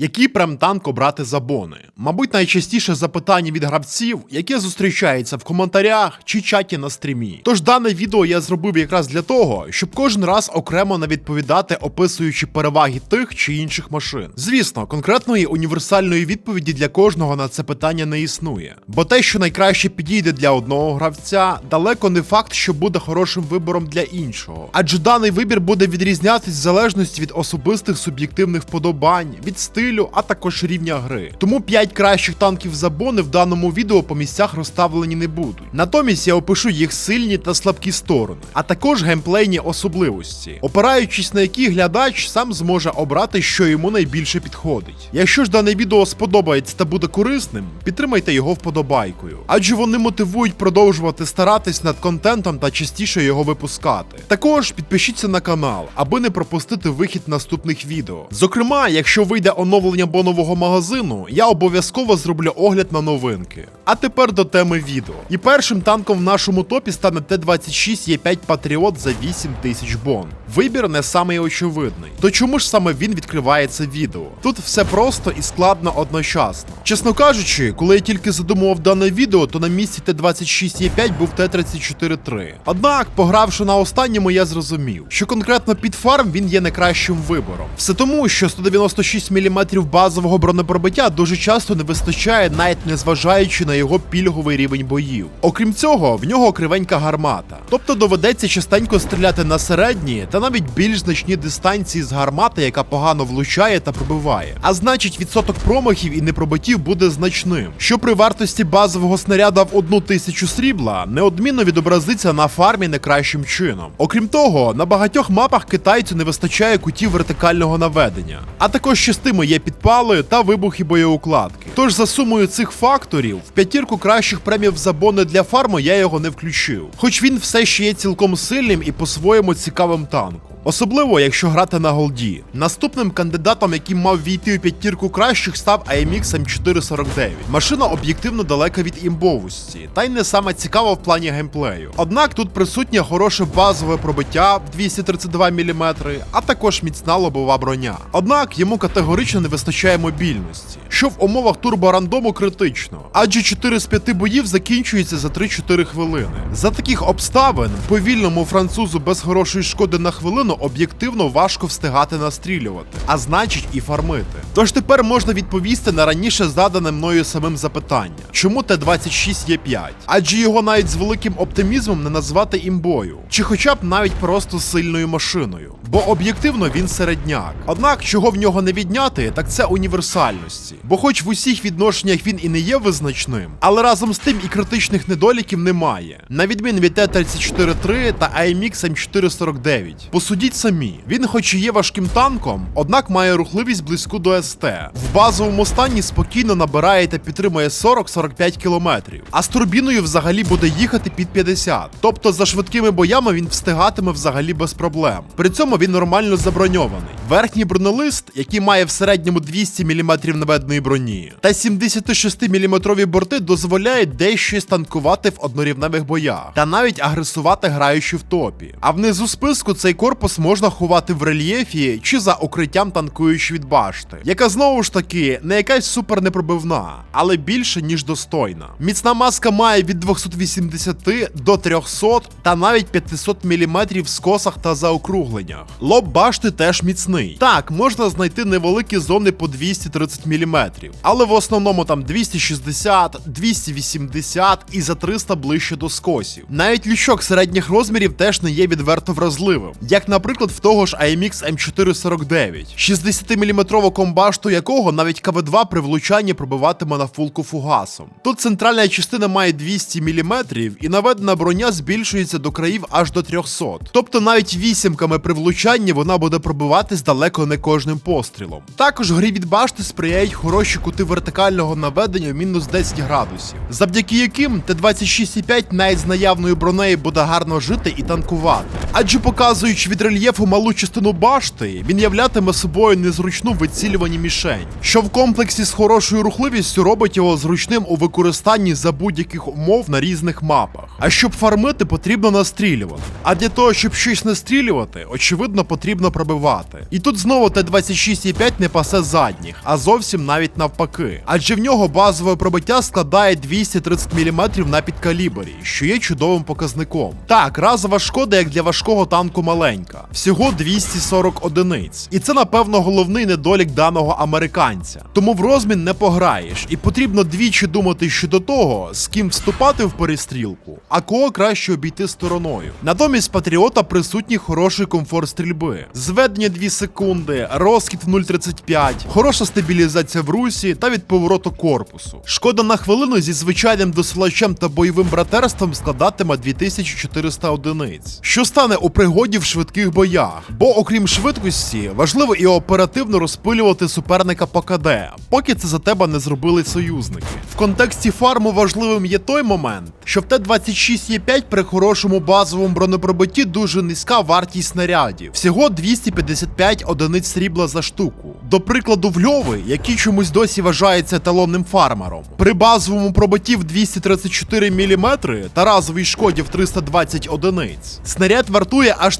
Який прем-танк обрати за бони? Мабуть, найчастіше запитання від гравців, яке зустрічається в коментарях чи чаті на стрімі. Тож дане відео я зробив якраз для того, щоб кожен раз окремо не відповідати, описуючи переваги тих чи інших машин. Звісно, конкретної універсальної відповіді для кожного на це питання не існує, бо те, що найкраще підійде для одного гравця, далеко не факт, що буде хорошим вибором для іншого. Адже даний вибір буде відрізнятись в залежності від особистих суб'єктивних вподобань, від стилю, а також рівня гри. Тому 5 кращих танків за бони в даному відео по місцях розставлені не будуть. Натомість я опишу їх сильні та слабкі сторони, а також геймплейні особливості, опираючись на які глядач сам зможе обрати, що йому найбільше підходить. Якщо ж дане відео сподобається та буде корисним, підтримайте його вподобайкою, адже вони мотивують продовжувати старатись над контентом та частіше його випускати. Також підпишіться на канал, аби не пропустити вихід наступних відео. Зокрема, якщо вийде оновлення бонового магазину, я обов'язково зроблю огляд на новинки. А тепер до теми відео. І першим танком в нашому топі стане Т-26 Е5 Патріот за 8 тисяч бон. Вибір не самий очевидний. То чому ж саме він відкриває це відео? Тут все просто і складно одночасно. Чесно кажучи, коли я тільки задумував дане відео, то на місці Т-26 Е5 був Т-34-3. Однак, погравши на останньому, я зрозумів, що конкретно під фарм він є найкращим вибором. Все тому, що 196 мм базового бронепробиття дуже часто не вистачає, навіть незважаючи на його пільговий рівень боїв. Окрім цього, в нього кривенька гармата. Тобто доведеться частенько стріляти на середні та навіть більш значні дистанції з гармати, яка погано влучає та пробиває. А значить, відсоток промахів і непробиттів буде значним, що при вартості базового снаряда в одну тисячу срібла неодмінно відобразиться на фармі не кращим чином. Окрім того, на багатьох мапах китайцю не вистачає кутів вертикального наведення, а також частими є підпали та вибухи боєукладки. Тож за сумою цих факторів, в п'ятірку кращих премів за бони для фарму я його не включив, хоч він все ще є цілком сильним і по-своєму цікавим танком. 않고 Особливо, якщо грати на голді. Наступним кандидатом, який мав війти у п'ятірку кращих, став AMX M449. Машина об'єктивно далека від імбовості, та й не саме цікава в плані геймплею. Однак тут присутнє хороше базове пробиття 232 мм, а також міцна лобова броня. Однак йому категорично не вистачає мобільності, що в умовах турборандому критично, адже 4 з 5 боїв закінчуються за 3-4 хвилини. За таких обставин повільному французу без хорошої шкоди на хвилину об'єктивно важко встигати настрілювати, а значить і фармити. Тож тепер можна відповісти на раніше задане мною самим запитання, чому Т-26 є 5? Адже його навіть з великим оптимізмом не назвати імбою, чи хоча б навіть просто сильною машиною. Бо об'єктивно він середняк. Однак, чого в нього не відняти, так це універсальності. Бо хоч в усіх відношеннях він і не є визначним, але разом з тим і критичних недоліків немає. На відміну від Т-34-3 та AMX M449. Посудіть самі, він хоч і є важким танком, однак має рухливість близьку до СТ. В базовому стані спокійно набирає та підтримує 40-45 км, а з турбіною взагалі буде їхати під 50. Тобто за швидкими боями він встигатиме взагалі без проблем. При цьому він нормально заброньований. Верхній бронелист, який має в середньому 200 мм наведеної броні, та 76 мм борти дозволяють дещо станкувати в однорівневих боях, та навіть агресувати граючи в топі. А внизу списку цей корпус можна ховати в рельєфі чи за укриттям танкуючи від башти, яка знову ж таки не якась супер непробивна, але більше ніж достойна. Міцна маска має від 280 до 300 та навіть 500 мм в скосах та заокругленнях. Лоб башти теж міцний. Так, можна знайти невеликі зони по 230 мм, але в основному там 260, 280 і за 300 ближче до скосів. Навіть лючок середніх розмірів теж не є відверто вразливим, як, наприклад, в того ж AMX M449, 60-мм комбашту якого навіть КВ2 при влучанні пробиватиме на фулку фугасом. Тут центральна частина має 200 мм і наведена броня збільшується до країв аж до 300. Тобто навіть вісімками при влучанні вона буде пробиватись далеко не кожним пострілом. Також грі від башти сприяють хороші кути вертикального наведення в мінус 10 градусів, завдяки яким Т-26,5 навіть з наявною бронею буде гарно жити і танкувати. Адже показуючи відреагування рельєфу малу частину башти, він являтиме собою незручну вицілювані мішень, що в комплексі з хорошою рухливістю робить його зручним у використанні за будь-яких умов на різних мапах. А щоб фармити, потрібно настрілювати. А для того, щоб щось настрілювати, очевидно, потрібно пробивати. І тут знову Т-26Е5 не пасе задніх, а зовсім навіть навпаки. Адже в нього базове пробиття складає 230 мм на підкалібрі, що є чудовим показником. Так, разова шкода, як для важкого танку маленька, всього 240 одиниць. І це, напевно, головний недолік даного американця. Тому в розмін не пограєш, і потрібно двічі думати щодо того, з ким вступати в перестрілку, а кого краще обійти стороною. Натомість патріота присутній хороший комфорт стрільби, зведення 2 секунди, розхід в 0,35, хороша стабілізація в русі та від повороту корпусу. Шкода на хвилину зі звичайним досилачем та бойовим братерством складатиме 2400 одиниць, що стане у пригоді в швидких боях. Бо, окрім швидкості, важливо і оперативно розпилювати суперника по КД, поки це за тебе не зробили союзники. В контексті фарму важливим є той момент, що в Т-26Е5 при хорошому базовому бронепробитті дуже низька вартість снарядів, всього 255 одиниць срібла за штуку. До прикладу, в Льови, який чомусь досі вважається еталонним фармером, при базовому пробитті в 234 мм та разовій шкоді в 320 одиниць, снаряд вартує аж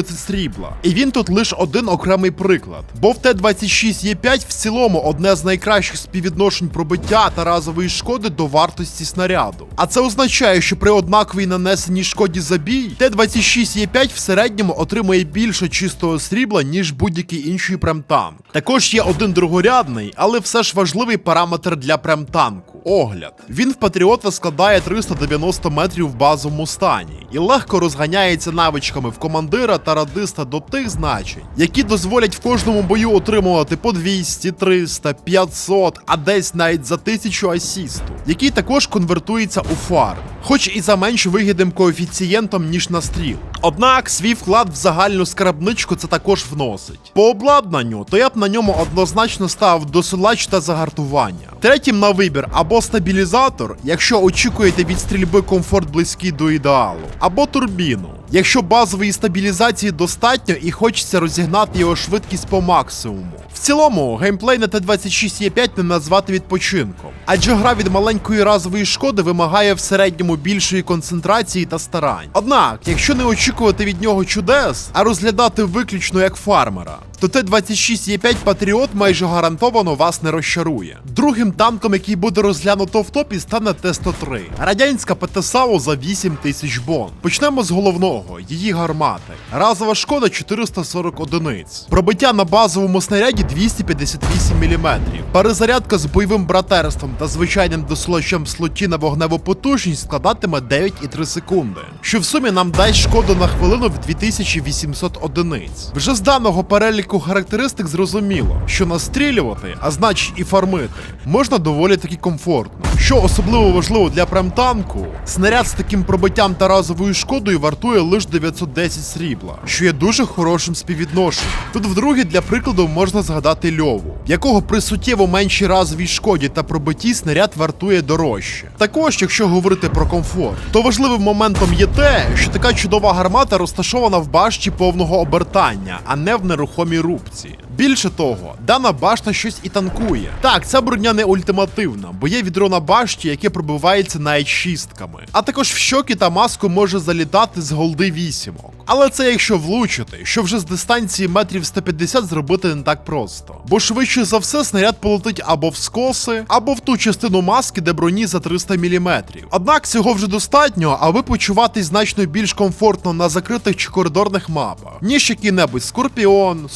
1030 срібла. І він тут лише один окремий приклад. Бо в Т-26Е5 в цілому одне з найкращих співвідношень пробиття та разової шкоди до вартості снаряду. А це означає, що при однаковій нанесеній шкоді за бій, Т-26Е5 в середньому отримує більше чистого срібла, ніж будь-який інший премтанк. Також є один другорядний, але все ж важливий параметр для премтанку. Огляд. Він в Патріота складає 390 метрів в базовому стані і легко розганяється навичками в командира та радиста до тих значень, які дозволять в кожному бою отримувати по 200, 300, 500, а десь навіть за 1000 асісту, який також конвертується у фарм, хоч і за менш вигідним коефіцієнтом, ніж на стріл. Однак свій вклад в загальну скарбничку це також вносить. По обладнанню, то я б на ньому однозначно ставив досилач та загартування. Третім на вибір або стабілізатор, якщо очікуєте від стрільби комфорт близький до ідеалу, або турбіну. Якщо базової стабілізації достатньо і хочеться розігнати його швидкість по максимуму. В цілому, геймплей на Т-26Е5 не назвати відпочинком, адже гра від маленької разової шкоди вимагає в середньому більшої концентрації та старань. Однак, якщо не очікувати від нього чудес, а розглядати виключно як фармера, то Т-26Е5 Патріот майже гарантовано вас не розчарує. Другим танком, який буде розглянуто в топі, стане Т-103. Радянська ПТСАУ за 8 тисяч бон. Почнемо з головного, її гармати. Разова шкода 440 одиниць. Пробиття на базовому снаряді 258 мм. Перезарядка з бойовим братерством та звичайним досилачем слоті на вогневу потужність складатиме 9,3 секунди, що в сумі нам дасть шкоду на хвилину в 2800 одиниць. Вже з даного переліку характеристик зрозуміло, що настрілювати, а значить і фармити, можна доволі таки комфортно. Що особливо важливо для премтанку, снаряд з таким пробиттям та разовою шкодою вартує лише 910 срібла, що є дуже хорошим співвідношенням. Тут вдруге для прикладу можна згадати льову, якого при суттєво меншій разовій шкоді та пробитті снаряд вартує дорожче. Також, якщо говорити про комфорт, то важливим моментом є те, що така чудова гармата розташована в башті повного обертання, а не в нерухомій рубці. Більше того, дана башта щось і танкує. Так, ця броня не ультимативна, бо є відро на башті, яке пробивається навіть шістками. А також в щоки та маску може залітати з голди вісімок. Але це якщо влучити, що вже з дистанції метрів 150 зробити не так просто. Бо швидше за все снаряд полетить або в скоси, або в ту частину маски, де броні за 300 мм. Однак цього вже достатньо, аби почуватись значно більш комфортно на закритих чи коридорних мапах, ніж який-небудь Скорпіон,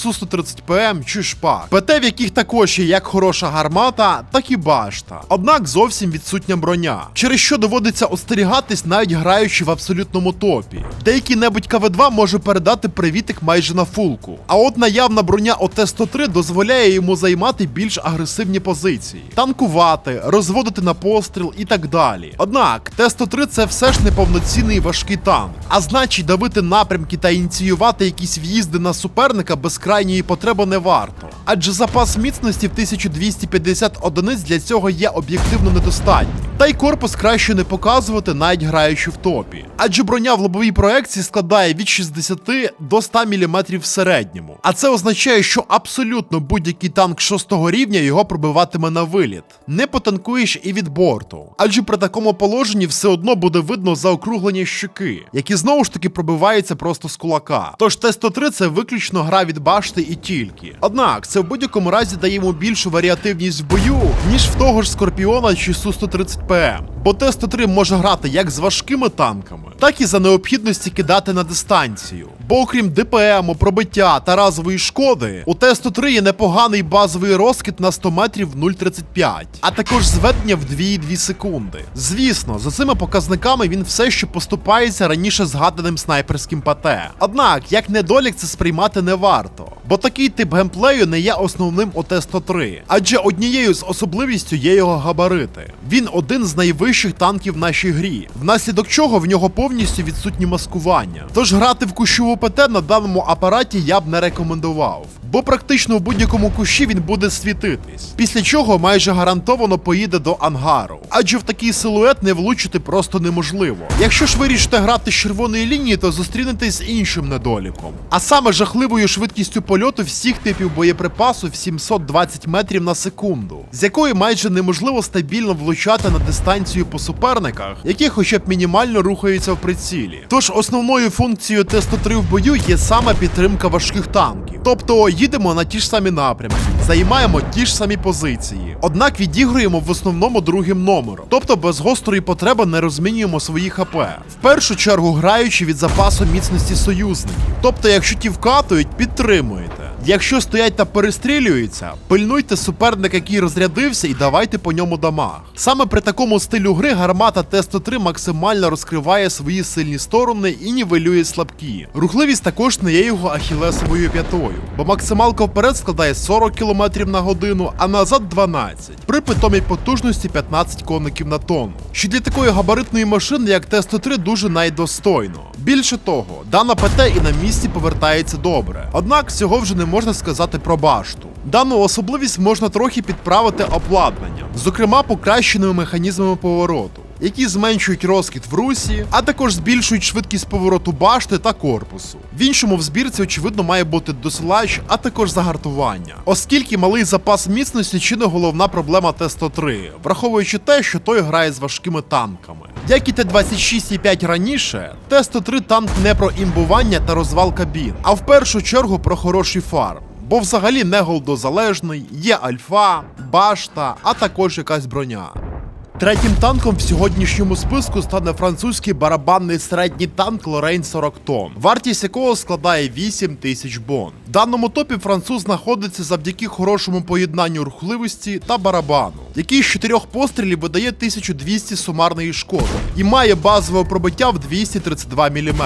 Су-130ПМ чи Шпак. ПТ, в яких також є як хороша гармата, так і башта. Однак зовсім відсутня броня, через що доводиться остерігатись, навіть граючи в абсолютному топі. Деякий небудь КВ-2 може передати привітик майже на фулку. А от наявна броня ОТ-103 дозволяє йому займати більш агресивні позиції, танкувати, розводити на постріл і так далі. Однак, Т-103 це все ж неповноцінний важкий танк, а значить давити напрямки та ініціювати якісь в'їзди на суперника без крайньої потреби не варто. Адже запас міцності в 1250 одиниць для цього є об'єктивно недостатнім. Та й корпус краще не показувати, навіть граючи в топі. Адже броня в лобовій проекції складає від 60 до 100 мм в середньому. А це означає, що абсолютно будь-який танк 6 рівня його пробиватиме на виліт. Не потанкуєш і від борту. Адже при такому положенні все одно буде видно заокруглення щоки, які знову ж таки пробиваються просто з кулака. Тож Т-103 це виключно гра від башти і тільки. Однак це в будь-якому разі дає йому більшу варіативність в бою, ніж в того ж Скорпіона чи Су-130 ПМ. Бо Т-103 може грати як з важкими танками, так і за необхідності кидати на дистанцію. Бо окрім ДПМу, пробиття та разової шкоди, у Т-103 є непоганий базовий розкид на 100 метрів 0,35, а також зведення в 2,2 секунди. Звісно, за цими показниками він все ще поступається раніше згаданим снайперським ПТ. Однак, як недолік це сприймати не варто. Бо такий тип геймплею не є основним у Т-103, адже однією з особливістю є його габарити. Він один з найвищих танків в нашій грі, внаслідок чого в нього повністю відсутні маскування. Тож грати в кущову ПТ на даному апараті я б не рекомендував. Бо практично в будь-якому кущі він буде світитись, після чого майже гарантовано поїде до ангару. Адже в такий силует не влучити просто неможливо. Якщо ж вирішите грати з червоної лінії, то зустрінетесь з іншим недоліком. А саме жахливою швидкістю польоту всіх типів боєприпасу в 720 метрів на секунду, з якої майже неможливо стабільно влучати на дистанцію по суперниках, які хоча б мінімально рухаються в прицілі. Тож основною функцією Т-103 в бою є саме підтримка важких танків. Тобто їдемо на ті ж самі напрямки, займаємо ті ж самі позиції. Однак відігруємо в основному другим номером, тобто без гострої потреби не розмінюємо свої ХП. В першу чергу граючи від запасу міцності союзників. Тобто, якщо ті вкатують, підтримуєте. Якщо стоять та перестрілюються, пильнуйте суперника, який розрядився, і давайте по ньому дамаг. Саме при такому стилю гри гармата Т-103 максимально розкриває свої сильні сторони і нівелює слабкі. Рухливість також не є його ахілесовою п'ятою, бо максималка вперед складає 40 км на годину, а назад 12, при питомій потужності 15 коників на тонну. Що для такої габаритної машини, як Т-103, дуже найдостойно. Більше того, дана ПТ і на місці повертається добре. Однак цього вже не можна сказати про башту. Дану особливість можна трохи підправити обладнанням, зокрема покращеними механізмами повороту. Які зменшують розкид в русі, а також збільшують швидкість повороту башти та корпусу. В іншому в збірці, очевидно, має бути досилач, а також загартування. Оскільки малий запас міцності чи не головна проблема Т-103, враховуючи те, що той грає з важкими танками. Як і Т-26,5 раніше, Т-103 танк не про імбування та розвал кабін, а в першу чергу про хороший фарм. Бо взагалі не голдозалежний, є альфа, башта, а також якась броня. Третім танком в сьогоднішньому списку стане французький барабанний середній танк Лорейн 40 тонн, вартість якого складає 8 тисяч бон. В даному топі француз знаходиться завдяки хорошому поєднанню рухливості та барабану, який з чотирьох пострілів видає 1200 сумарної шкоди і має базове пробиття в 232 мм.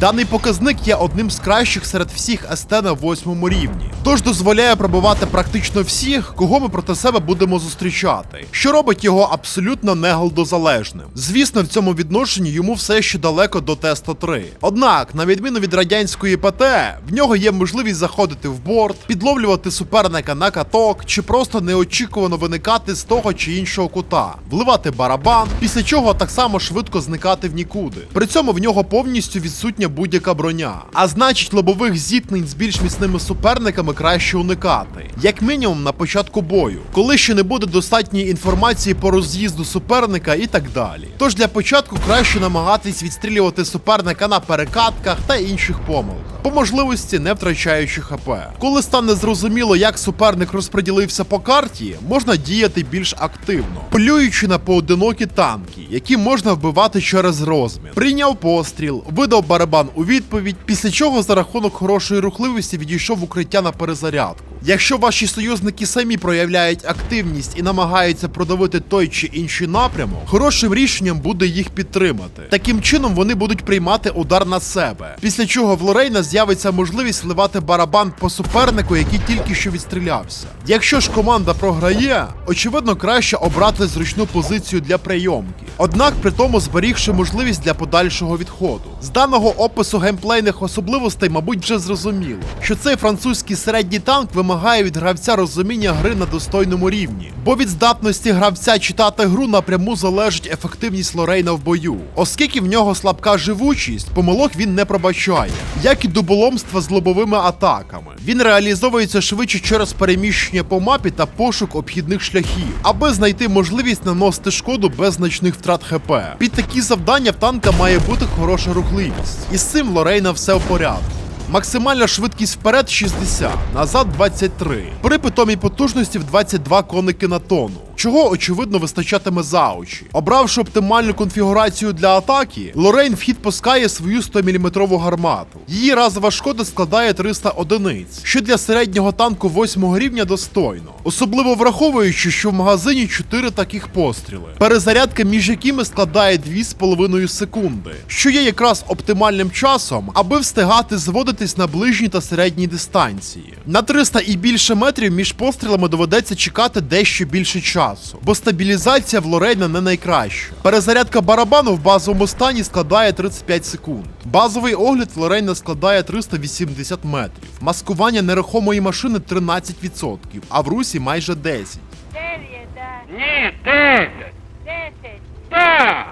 Даний показник є одним з кращих серед всіх СТ на восьмому рівні, тож дозволяє пробивати практично всіх, кого ми проти себе будемо зустрічати, що робить його абсолютно не голдозалежним. Звісно, в цьому відношенні йому все ще далеко до Т-103. Однак, на відміну від радянської ПТ, в нього є можливість заходити в борт, підловлювати суперника на каток, чи просто неочікувано виникати з того чи іншого кута, вливати барабан, після чого так само швидко зникати в нікуди. При цьому в нього повністю відсутня будь-яка броня. А значить, лобових зіткнень з більш міцними суперниками краще уникати, як мінімум на початку бою, коли ще не буде достатньої інформації по роз'їзду суперника і так далі. Тож для початку краще намагатись відстрілювати суперника на перекатках та інших помилках, по можливості не втрачаючи ХП. Коли стане зрозуміло, як суперник розподілився по карті, можна діяти більш активно, полюючи на поодинокі танки, які можна вбивати через розмір. Прийняв постріл, видав барабан у відповідь, після чого за рахунок хорошої рухливості відійшов укриття на перезарядку. Якщо ваші союзники самі проявляють активність і намагаються продавити той чи інший напрямок, хорошим рішенням буде їх підтримати. Таким чином вони будуть приймати удар на себе. Після чого в Лорейна з'явиться можливість вливати барабан по супернику, який тільки що відстрілявся. Якщо ж команда програє, очевидно краще обрати зручну позицію для прийомки. Однак при тому зберігши можливість для подальшого відходу. З даного опису геймплейних особливостей, мабуть, вже зрозуміло, що цей французький середній танк вимагає вимагає від гравця розуміння гри на достойному рівні, бо від здатності гравця читати гру напряму залежить ефективність Лорейна в бою. Оскільки в нього слабка живучість, помилок він не пробачає, як і дуболомства з лобовими атаками. Він реалізовується швидше через переміщення по мапі та пошук обхідних шляхів, аби знайти можливість наносити шкоду без значних втрат ХП. Під такі завдання в танка має бути хороша рухливість. І з цим Лорейна все в порядку. Максимальна швидкість вперед 60, назад 23. При питомій потужності в 22 коники на тонну. Чого очевидно вистачатиме за очі. Обравши оптимальну конфігурацію для атаки, Лорейн в хід пускає свою 100 мм гармату. Її разова шкода складає 300 одиниць, що для середнього танку 8 рівня достойно. Особливо враховуючи, що в магазині 4 таких постріли, перезарядка між якими складає 2,5 секунди, що є якраз оптимальним часом, аби встигати зводитись на ближній та середній дистанції. На 300 і більше метрів між пострілами доведеться чекати дещо більше часу, бо стабілізація в Лорейна не найкраща. Перезарядка барабану в базовому стані складає 35 секунд. Базовий огляд в Лорейна складає 380 метрів. Маскування нерухомої машини 13%, а в русі майже 10%. Дев'ять, да. Ні, десять. Десять, Да.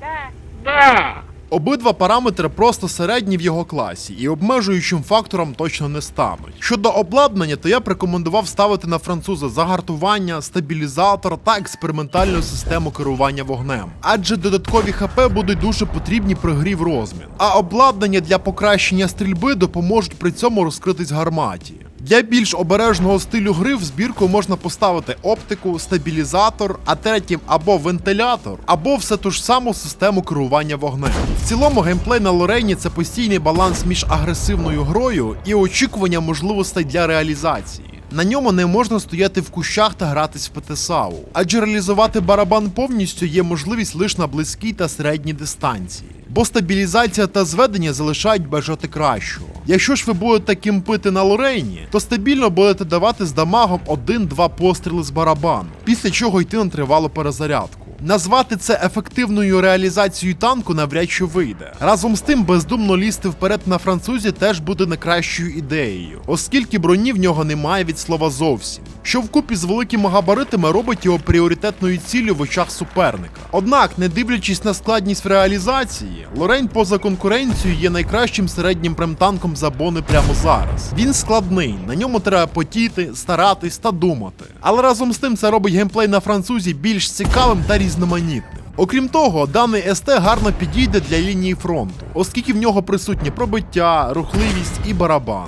да. Да. Обидва параметри просто середні в його класі і обмежуючим фактором точно не стануть. Щодо обладнання, то я б рекомендував ставити на француза загартування, стабілізатор та експериментальну систему керування вогнем, адже додаткові ХП будуть дуже потрібні при грі в розмін. А обладнання для покращення стрільби допоможуть при цьому розкритись гарматі. Для більш обережного стилю гри в збірку можна поставити оптику, стабілізатор, а третім або вентилятор, або все ту ж саму систему керування вогнем. В цілому геймплей на Лорейні це постійний баланс між агресивною грою і очікування можливостей для реалізації. На ньому не можна стояти в кущах та гратись в ПТСАУ, адже реалізувати барабан повністю є можливість лише на близькій та середній дистанції, бо стабілізація та зведення залишають бажати кращого. Якщо ж ви будете кімпити на Лорейні, то стабільно будете давати з дамагом 1-2 постріли з барабану, після чого йти на тривалу перезарядку. Назвати це ефективною реалізацією танку навряд чи вийде. Разом з тим, бездумно лізти вперед на французі теж буде не кращою ідеєю, оскільки броні в нього немає від слова зовсім, що вкупі з великими габаритами робить його пріоритетною ціллю в очах суперника. Однак, не дивлячись на складність в реалізації, Лорень поза конкуренцією є найкращим середнім премтанком за бони прямо зараз. Він складний, на ньому треба потіти, старатись та думати. Але разом з тим це робить геймплей на французі більш цікавим та різноманітним. Окрім того, даний СТ гарно підійде для лінії фронту, оскільки в нього присутні пробиття, рухливість і барабан.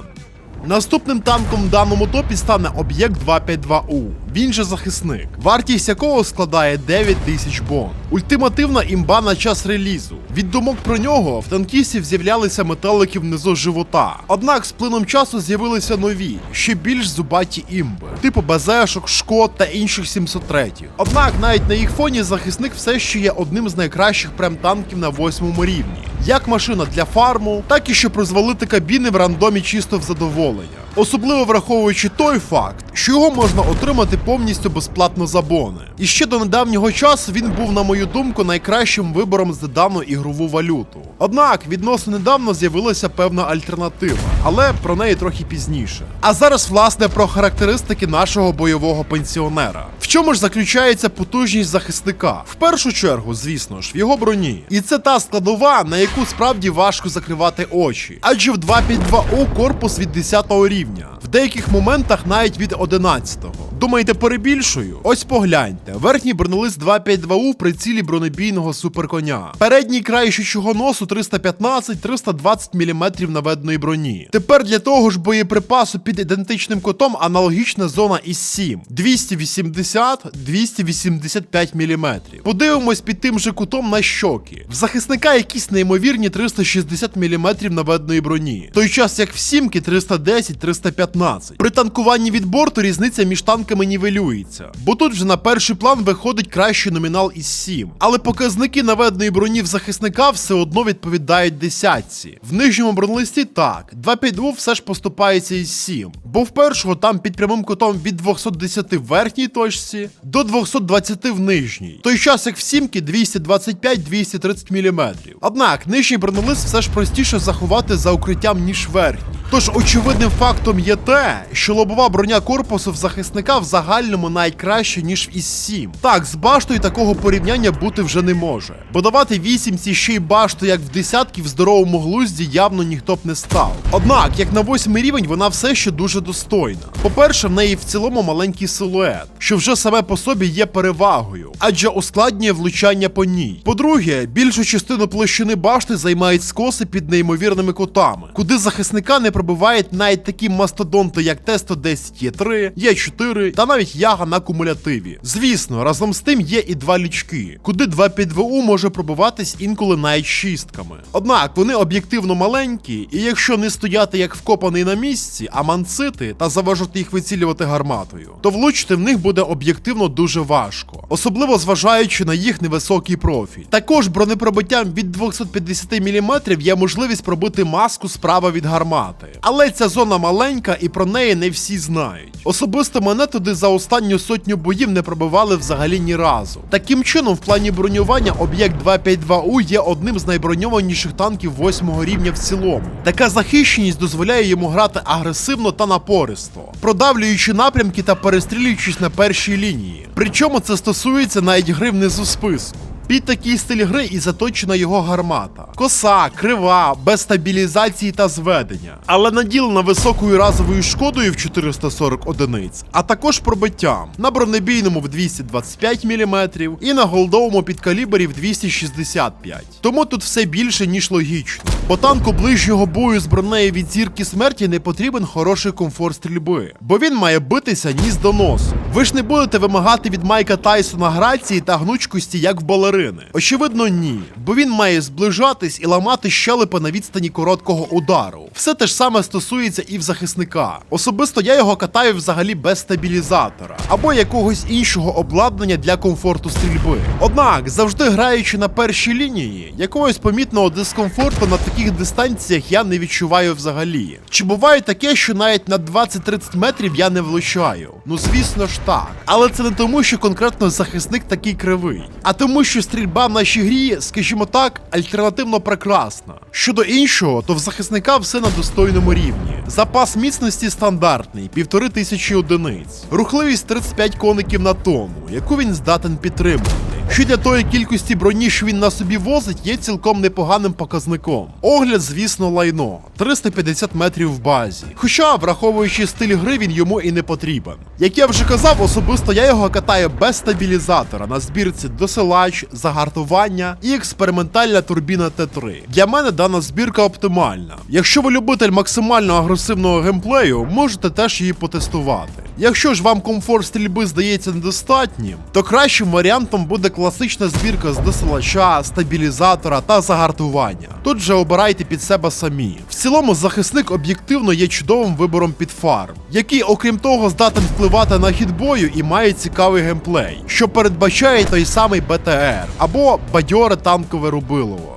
Наступним танком в даному топі стане об'єкт 252У. Він же захисник, вартість якого складає 9 тисяч бон. Ультимативна імба на час релізу. Від думок про нього в танкістів з'являлися метелики внизу живота. Однак з плином часу з'явилися нові, ще більш зубаті імби, типу БЗшок, Шкод та інших 703. Однак навіть на їх фоні захисник все ще є одним з найкращих прем-танків на восьмому рівні. Як машина для фарму, так і щоб розвалити кабіни в рандомі чисто в задоволення. Особливо враховуючи той факт, що його можна отримати повністю безплатно за бони. І ще до недавнього часу він був, на мою думку, найкращим вибором за дану ігрову валюту. Однак відносно недавно з'явилася певна альтернатива, але про неї трохи пізніше. А зараз, власне, про характеристики нашого бойового пенсіонера. В чому ж заключається потужність захисника? В першу чергу, звісно ж, в його броні. І це та складова, на яку справді важко закривати очі. Адже в 252У корпус від 10 рівня, рівня в деяких моментах навіть від 11-го. Думаєте, перебільшую? Ось погляньте. Верхній бронелист 252У в прицілі бронебійного суперконя. Передній край щучого носу 315-320 мм наведеної броні. Тепер для того ж боєприпасу під ідентичним котом аналогічна зона із 7 280-285 мм. Подивимось під тим же кутом на щоки. В захисника якісь неймовірні 360 мм наведеної броні. В той час як в сімки 310-315. При танкуванні від борту різниця між танками нівелюється, бо тут вже на перший план виходить кращий номінал із 7. Але показники наведеної броні в захисника все одно відповідають десятці. В нижньому бронелисті так, 252 все ж поступається із 7, бо в першого там під прямим кутом від 210 в верхній точці до 220 в нижній. Той час як в сімки 225-230 мм. Однак нижній бронелист все ж простіше заховати за укриттям, ніж верхній. Тож очевидним фактом є те, що лобова броня корпусу в захисника в загальному найкраще, ніж в із 7. Так, з баштою такого порівняння бути вже не може. Бо давати вісімці ще й башту, як в десятки в здоровому глузді, явно ніхто б не став. Однак, як на восьмий рівень, вона все ще дуже достойна. По-перше, в неї в цілому маленький силует, що вже саме по собі є перевагою, адже ускладнює влучання по ній. По-друге, більшу частину площини башти займають скоси під неймовірними кутами, куди захисника не пробивають навіть такі мастодонти, як Т-110 Є3, Є4 та навіть яга на кумулятиві. Звісно, разом з тим є і два лічки, куди 2 ВУ може пробиватись інколи навіть шістками. Однак вони об'єктивно маленькі, і якщо не стояти як вкопаний на місці, а мансити та заважати їх вицілювати гарматою, то влучити в них буде об'єктивно дуже важко, особливо зважаючи на їх невисокий профіль. Також бронепробиттям від 250 мм є можливість пробити маску справа від гармати. Але ця зона маленька і про неї не всі знають. Особисто мене туди за останню сотню боїв не пробивали взагалі ні разу. Таким чином, в плані бронювання об'єкт 252У є одним з найброньованіших танків 8 рівня в цілому. Така захищеність дозволяє йому грати агресивно та напористо, продавлюючи напрямки та перестрілюючись на першій лінії. Причому це стосується навіть гри внизу списку. Під такий стиль гри і заточена його гармата. Коса, крива, без стабілізації та зведення, але наділена високою разовою шкодою в 440 одиниць, а також пробиттям на бронебійному в 225 мм і на голдовому підкалібрі в 265. Тому тут все більше, ніж логічно. Бо танку ближнього бою з бронею від зірки смерті не потрібен хороший комфорт стрільби, бо він має битися ніс до носу. Ви ж не будете вимагати від Майка Тайсона грації та гнучкості, як в балерини. Очевидно, ні, бо він має зближатись і ламати щелепи на відстані короткого удару. Все те ж саме стосується і в захисника. Особисто я його катаю взагалі без стабілізатора або якогось іншого обладнання для комфорту стрільби. Однак, завжди граючи на першій лінії, якогось помітного дискомфорту на таких дистанціях я не відчуваю взагалі. Чи буває таке, що навіть на 20-30 метрів я не влучаю? Ну звісно ж так. Але це не тому, що конкретно захисник такий кривий, а тому, що стрільба в нашій грі, скажімо так, альтернативно прекрасна. Щодо іншого, то в захисника все на достойному рівні. Запас міцності стандартний, півтори тисячі одиниць, рухливість 35 коників на тому, яку він здатен підтримувати. Що для тої кількості броні, що він на собі возить, є цілком непоганим показником. Огляд, звісно, лайно 350 метрів в базі. Хоча, враховуючи стиль гри, він йому і не потрібен. Як я вже казав, особисто я його катаю без стабілізатора на збірці досилач, загартування і експериментальна турбіна Т3. Для мене дана збірка оптимальна. Якщо ви любитель максимально агресивного геймплею, можете теж її потестувати. Якщо ж вам комфорт стрільби здається недостатнім, то кращим варіантом буде класична збірка з досилача, стабілізатора та загартування. Тут же обирайте під себе самі. В цілому захисник об'єктивно є чудовим вибором під фарм, який, окрім того, здатен впливати на хід бою і має цікавий геймплей, що передбачає той самий БТР або бадьоре танкове рубилово.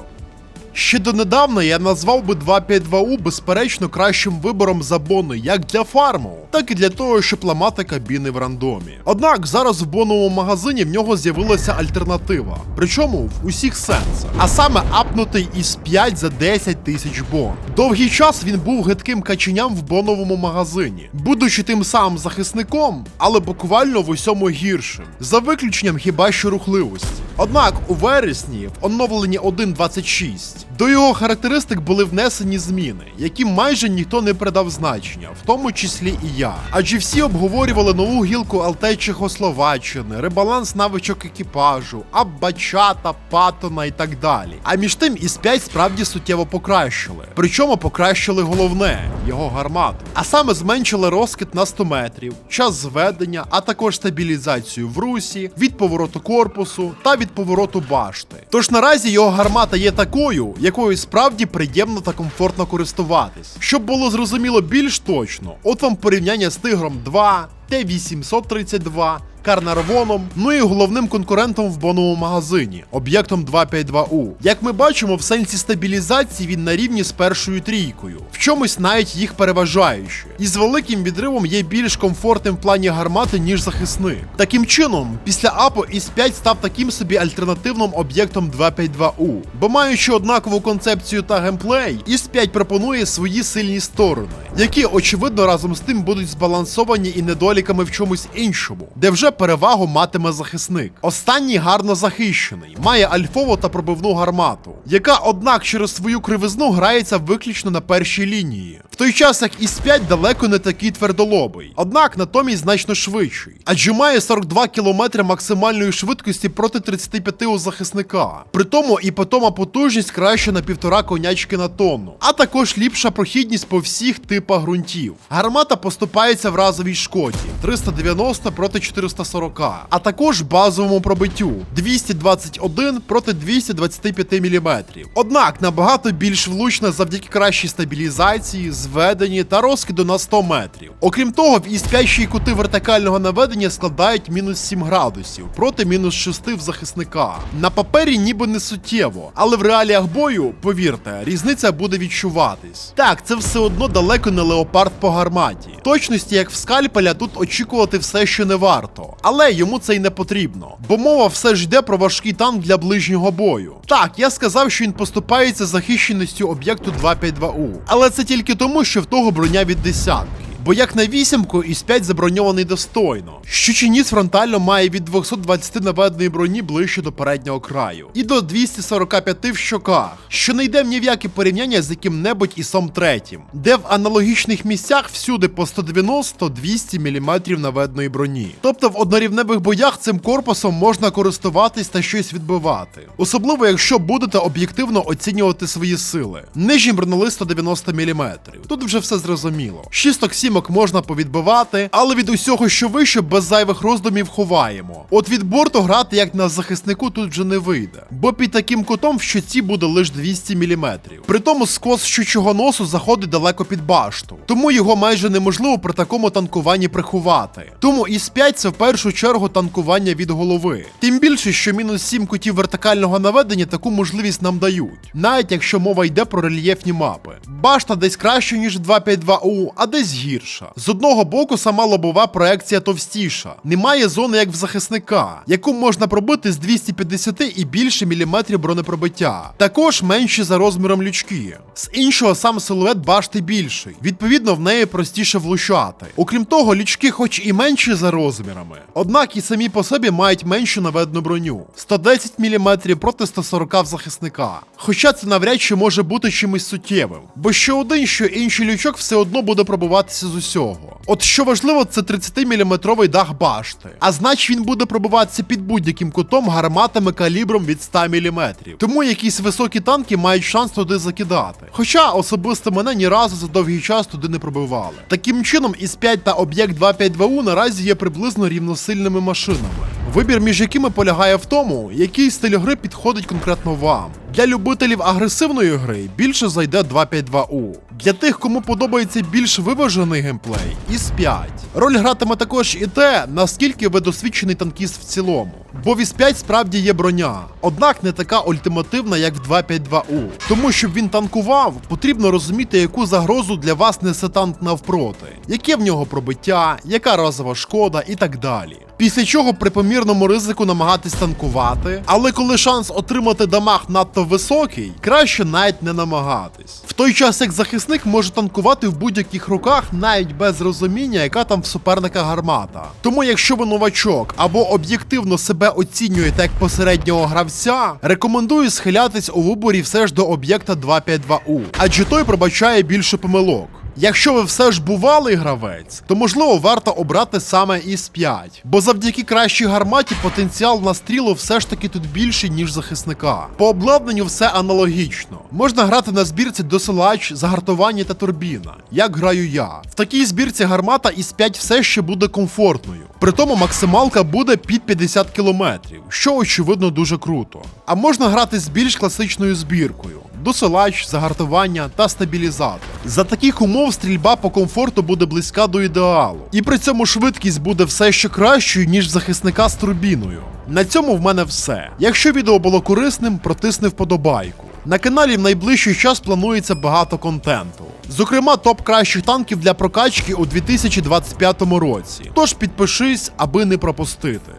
Ще донедавна я назвав би 252У безперечно кращим вибором за бони як для фарму, так і для того, щоб ламати кабіни в рандомі. Однак зараз в боновому магазині в нього з'явилася альтернатива, причому в усіх сенсах. А саме апнутий із 5 за 10 тисяч бон. Довгий час він був гидким каченям в боновому магазині, будучи тим самим захисником, але буквально в усьому гіршим, за виключенням хіба що рухливості. Однак у вересні, в оновленні 1.26, до його характеристик були внесені зміни, яким майже ніхто не придав значення, в тому числі і я. Адже всі обговорювали нову гілку ЛТ Чехословаччини, ребаланс навичок екіпажу, аббачата, патона і так далі. А між тим із 5 справді суттєво покращили. Причому покращили головне його гармату. А саме зменшили розкид на 100 метрів, час зведення, а також стабілізацію в русі, від повороту корпусу та від повороту башти. Тож наразі його гармата є такою, якою справді приємно та комфортно користуватись. Щоб було зрозуміло більш точно, от вам порівняння порівняння з Тигром 2, Т-832, Карнарвоном, ну і головним конкурентом в боновому магазині об'єктом 252У. Як ми бачимо, в сенсі стабілізації він на рівні з першою трійкою, в чомусь навіть їх переважаючи. І з великим відривом є більш комфортним в плані гармати, ніж захисник. Таким чином, після АПО ІС-5 став таким собі альтернативним об'єктом 252У. Бо маючи однакову концепцію та геймплей, ІС-5 пропонує свої сильні сторони, які очевидно разом з тим будуть збалансовані і недоліками в чомусь іншому, де вже перевагу матиме захисник. Останній гарно захищений, має альфову та пробивну гармату, яка, однак, через свою кривизну грається виключно на першій лінії. В той час як ІС-5 далеко не такий твердолобий, однак натомість значно швидший, адже має 42 км максимальної швидкості проти 35 у захисника. При тому і потома потужність краще на півтора конячки на тонну, а також ліпша прохідність по всіх типах ґрунтів. Гармата поступається в разовій шкоді 390 проти 440, а також базовому пробиттю 221 проти 225 мм. Однак набагато більш влучна завдяки кращій стабілізації, зведенні та розкиду на 100 метрів. Окрім того, в ІС-5 ще кути вертикального наведення складають мінус 7 градусів проти мінус 6 в захисника. На папері ніби не суттєво, але в реаліях бою, повірте, різниця буде відчуватись. Так, це все одно далеко не леопард по гарматі. Точності, як в скальпеля, тут очікувати все ще не варто. Але йому це й не потрібно, бо мова все ж йде про важкий танк для ближнього бою. Так, я сказав, що він поступається захищеністю об'єкту 252У, але це тільки тому, що в того броня від десятки. Бо як на вісімку із 5 заброньований достойно. Щучиніс фронтально має від 220 наведеної броні ближче до переднього краю, і до 245 в щоках, що не йде ні в яке порівняння з яким-небудь ісом третім, де в аналогічних місцях всюди по 190-200 мм наведеної броні. Тобто в однорівневих боях цим корпусом можна користуватись та щось відбивати. Особливо, якщо будете об'єктивно оцінювати свої сили. Нижні бронели 190 мм. Тут вже все зрозуміло. Шісток сімок можна повідбивати, але від усього, що вище, без зайвих роздумів ховаємо. От від борту грати як на захиснику тут вже не вийде, бо під таким кутом в щоці буде лише 200 мм. При тому скос щучого носу заходить далеко під башту, тому його майже неможливо при такому танкуванні приховати. Тому із 5 це в першу чергу танкування від голови. Тим більше, що мінус 7 кутів вертикального наведення таку можливість нам дають, навіть якщо мова йде про рельєфні мапи. Башта десь краще, ніж 252У, а десь гірша. З одного боку, сама лобова проекція товстіша. Немає зони як в захисника, яку можна пробити з 250 і більше міліметрів бронепробиття. Також менші за розміром лючки. З іншого, сам силует башти більший. Відповідно, в неї простіше влучати. Окрім того, лючки, хоч і менші за розмірами, однак і самі по собі мають меншу наведену броню 110 мм проти 140 в захисника. Хоча це навряд чи може бути чимось суттєвим, бо що один, що інший лючок все одно буде пробиватися з усього. От що важливо, це 30-мм дах башти, а значить він буде пробиватися під будь-яким кутом гарматами калібром від 100 мм. Тому якісь високі танки мають шанс туди закидати. Хоча особисто мене ні разу за довгий час туди не пробивали. Таким чином, із 5 та об'єкт 252У наразі є приблизно рівносильними машинами. Вибір між якими полягає в тому, який стиль гри підходить конкретно вам. Для любителів агресивної гри більше зайде 252U. Для тих, кому подобається більш виважений геймплей, із 5. Роль гратиме також і те, наскільки ви досвідчений танкіст в цілому. Бо в ІС-5 справді є броня, однак не така ультимативна, як в 252U. Тому щоб він танкував, потрібно розуміти, яку загрозу для вас несе танк навпроти, яке в нього пробиття, яка разова шкода і так далі. Після чого при помірному ризику намагатись танкувати, але коли шанс отримати дамаг надто високий, краще навіть не намагатись. В той час як захисник може танкувати в будь-яких руках навіть без розуміння, яка там в суперника гармата. Тому якщо ви новачок або об'єктивно себе оцінюєте як посереднього гравця, рекомендую схилятись у виборі все ж до об'єкта 252U, адже той пробачає більше помилок. Якщо ви все ж бувалий гравець, то можливо варто обрати саме іс 5 бо завдяки кращій гарматі потенціал на стрілу все ж таки тут більший, ніж захисника. По обладнанню все аналогічно. Можна грати на збірці досилач, загартування та турбіна, як граю я. В такій збірці гармата іс 5 все ще буде комфортною. При тому максималка буде під 50 км, що очевидно дуже круто. А можна грати з більш класичною збіркою досилач, загартування та стабілізатор. За таких умов стрільба по комфорту буде близька до ідеалу, і при цьому швидкість буде все ще кращою, ніж захисника з турбіною. На цьому в мене все. Якщо відео було корисним, протисни вподобайку. На каналі в найближчий час планується багато контенту. Зокрема, топ кращих танків для прокачки у 2025 році. Тож підпишись, аби не пропустити.